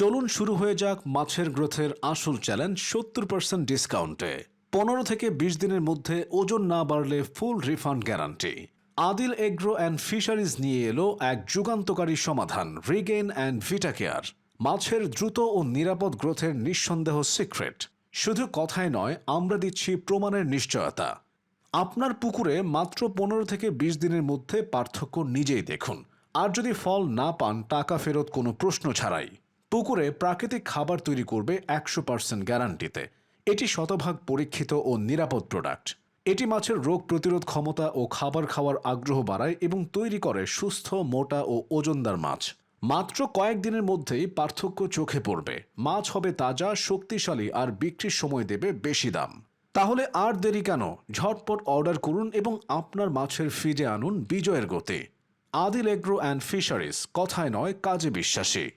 চলুন শুরু হয়ে যাক মাছের গ্রোথের আসল চ্যালেঞ্জ সত্তর পার্সেন্ট ডিসকাউন্টে পনেরো থেকে বিশ দিনের মধ্যে ওজন না বাড়লে full refund guarantee Adil agro and fisheries নিয়ে এলো এক যুগান্তকারী সমাধান রিগেন অ্যান্ড ভিটাকেয়ার মাছের দ্রুত ও নিরাপদ গ্রোথের নিঃসন্দেহ সিক্রেট শুধু কথায় নয়, আমরা দিচ্ছি প্রমাণের নিশ্চয়তা। আপনার পুকুরে মাত্র পনেরো থেকে বিশ দিনের মধ্যে পার্থক্য নিজেই দেখুন। আর যদি ফল না পান, টাকা ফেরত কোনো প্রশ্ন ছাড়াই। পুকুরে প্রাকৃতিক খাবার তৈরি করবে একশো পার্সেন্ট গ্যারান্টিতে। এটি শতভাগ পরীক্ষিত ও নিরাপদ প্রোডাক্ট। এটি মাছের রোগ প্রতিরোধ ক্ষমতা ও খাবার খাওয়ার আগ্রহ বাড়ায় এবং তৈরি করে সুস্থ, মোটা ও ওজনদার মাছ। মাত্র কয়েকদিনের মধ্যেই পার্থক্য চোখে পড়বে। মাছ হবে তাজা, শক্তিশালী আর বিক্রির সময় দেবে বেশি দাম। তাহলে আর দেরি কেন? ঝটপট অর্ডার করুন এবং আপনার মাছের ফিডে আনুন বিজয়ের গতি। আদিল এগ্রো অ্যান্ড ফিশারিজ, কথায় নয়, কাজে বিশ্বাসী।